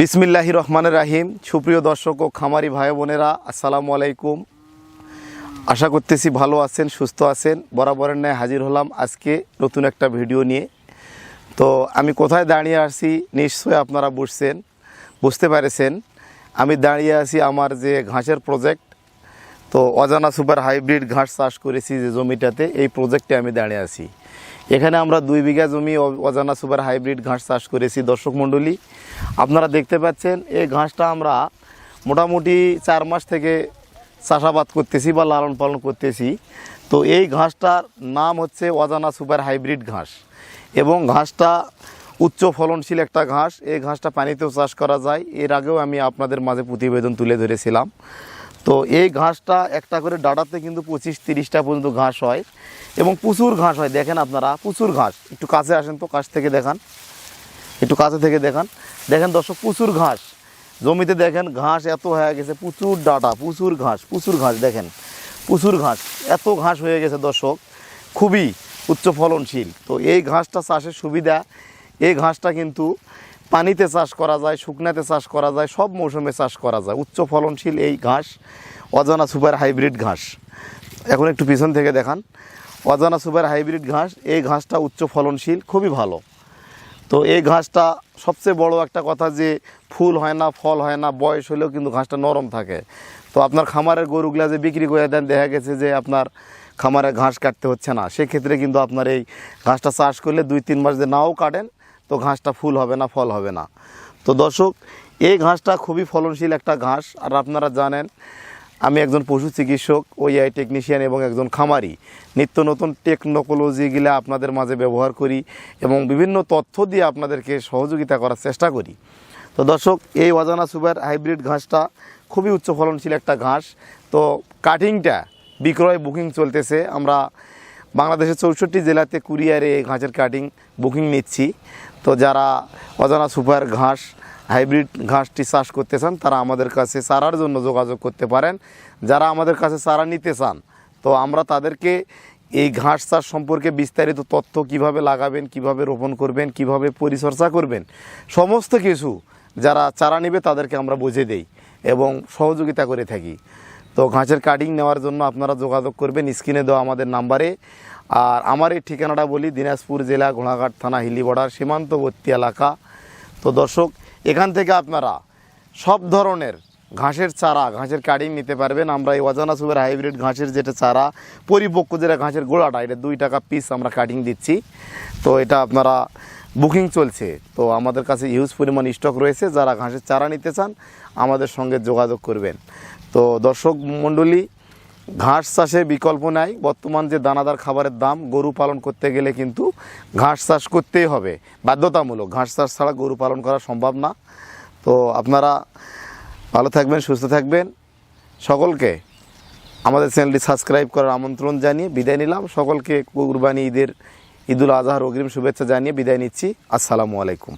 বিসমিল্লাহি রহমানের রাহিম। সুপ্রিয় দর্শক ও খামারি ভাই বোনেরা, আসসালামু আলাইকুম। আশা করতেছি ভালো আছেন, সুস্থ আছেন, বরাবরের ন্যায় হাজির হলাম আজকে নতুন একটা ভিডিও নিয়ে। তো আমি কোথায় দাঁড়িয়ে আসছি নিশ্চয়ই আপনারা বুঝছেন, বুঝতে পেরেছেন। আমি দাঁড়িয়ে আছি আমার যে ঘাসের প্রজেক্ট তো অজানা সুপার হাইব্রিড ঘাস চাষ করেছি যে জমিটাতে, এই প্রজেক্টে আমি দাঁড়িয়ে আছি। এখানে আমরা দুই বিঘা জমি অজানা সুপার হাইব্রিড ঘাস চাষ করেছি, দর্শক মণ্ডলী। আপনারা দেখতে পাচ্ছেন, এই ঘাসটা আমরা মোটামুটি চার মাস থেকে চাষাবাদ করতেছি বা লালন পালন করতেছি। তো এই ঘাসটার নাম হচ্ছে অজানা সুপার হাইব্রিড ঘাস এবং ঘাসটা উচ্চ ফলনশীল একটা ঘাস। এই ঘাসটা পানিতেও চাষ করা যায়। এর আগেও আমি আপনাদের মাঝে প্রতিবেদন তুলে ধরেছিলাম। তো এই ঘাসটা একটা করে ডাটাতে কিন্তু পঁচিশ তিরিশটা পর্যন্ত ঘাস হয় এবং প্রচুর ঘাস হয়, দেখেন আপনারা, প্রচুর ঘাস। একটু কাছে আসেন তো, কাছ থেকে দেখান। একটু কাছে থেকে দেখান। দেখেন দর্শক, প্রচুর ঘাস। জমিতে দেখেন ঘাস এত হয়ে গেছে, প্রচুর ডাটা, প্রচুর ঘাস প্রচুর ঘাস, দেখেন। প্রচুর ঘাস, এত ঘাস হয়ে গেছে দর্শক, খুবই উচ্চ ফলনশীল তো এই ঘাসটা চাষের সুবিধা, এই ঘাসটা কিন্তু পানিতে চাষ করা যায়, শুকনাতে চাষ করা যায়, সব মৌসুমে চাষ করা যায়। উচ্চ ফলনশীল এই ঘাস, অজানা সুপার হাইব্রিড ঘাস। এখন একটু পিছন থেকে দেখান। অজানা সুপার হাইব্রিড ঘাস, এই ঘাসটা উচ্চ ফলনশীল, খুবই ভালো। তো এই ঘাসটা সবচেয়ে বড় একটা কথা যে, ফুল হয় না, ফল হয় না, বয়স হলেও কিন্তু ঘাসটা নরম থাকে। তো আপনার খামারের গরুগুলা যে বিক্রি করে দেন, দেখা গেছে যে আপনার খামারে ঘাস কাটতে হচ্ছে না। সেক্ষেত্রে কিন্তু আপনার এই ঘাসটা চাষ করলে দুই, তিন মাস যে নাও কাটেন তো ঘাসটা ফুল হবে না, ফল হবে না। তো দর্শক, এই ঘাসটা খুবই ফলনশীল একটা ঘাস। আর আপনারা জানেন, আমি একজন পশু চিকিৎসক ওইআই টেকনিশিয়ান এবং একজন খামারি। নিত্য নতুন টেকনোলজিগুলো আপনাদের মাঝে ব্যবহার করি এবং বিভিন্ন তথ্য দিয়ে আপনাদেরকে সহযোগিতা করার চেষ্টা করি। তো দর্শক, এই অজানা সুপার হাইব্রিড ঘাসটা খুবই উচ্চ ফলনশীল একটা ঘাস। তো কাটিংটা বিক্রয় বুকিং চলতেছে। আমরা বাংলাদেশের চৌষট্টি জেলাতে কুরিয়ারে ঘাসের কাটিং বুকিং নিচ্ছি। তো যারা অজানা সুপার ঘাস, হাইব্রিড ঘাসটি চাষ করতে চান, তারা আমাদের কাছে চারার জন্য যোগাযোগ করতে পারেন। যারা আমাদের কাছে চারা নিতে চান, তো আমরা তাদেরকে এই ঘাস চাষ সম্পর্কে বিস্তারিত তথ্য কীভাবে লাগাবেন, কীভাবে রোপণ করবেন, কীভাবে পরিচর্যা করবেন, সমস্ত কিছু যারা চারা নেবে তাদেরকে আমরা বুঝে দেই এবং সহযোগিতা করে থাকি। তো ঘাসের কাটিং নেওয়ার জন্য আপনারা যোগাযোগ করবেন। স্ক্রিনে দেওয়া আমাদের নাম্বারে আর আমার এই ঠিকানাটা বলি, দিনাজপুর জেলা, ঘোড়াঘাট থানা হিলিবড়ার সীমান্তবর্তী এলাকা। তো দর্শক, এখান থেকে আপনারা সব ধরনের ঘাসের চারা, ঘাসের কাটিং নিতে পারবেন। আমরা এই অজানা সুবের হাইব্রিড ঘাসের যেটা চারা, পরিপক্ক যেটা ঘাসের গোড়াটা, এটা দুই টাকা পিস আমরা কাটিং দিচ্ছি। তো এটা আপনারা বুকিং চলছে। তো আমাদের কাছে হিউজ পরিমাণ স্টক রয়েছে। যারা ঘাসের চারা নিতে চান, আমাদের সঙ্গে যোগাযোগ করবেন। তো দর্শক মণ্ডলী, ঘাস চাষে বিকল্প নাই। বর্তমান যে দানাদার খাবারের দাম গরু পালন করতে গেলে কিন্তু ঘাস চাষ করতেই হবে। বাধ্যতামূলক। ঘাস চাষ ছাড়া গরু পালন করা সম্ভব না। তো আপনারা ভালো থাকবেন, সুস্থ থাকবেন। সকলকে আমাদের চ্যানেলটি সাবস্ক্রাইব করার আমন্ত্রণ জানিয়ে বিদায় নিলাম। সকলকে কুরবানি ঈদের ঈদুল আজহার অগ্রিম শুভেচ্ছা জানিয়ে বিদায় নিচ্ছি। আসসালামু আলাইকুম।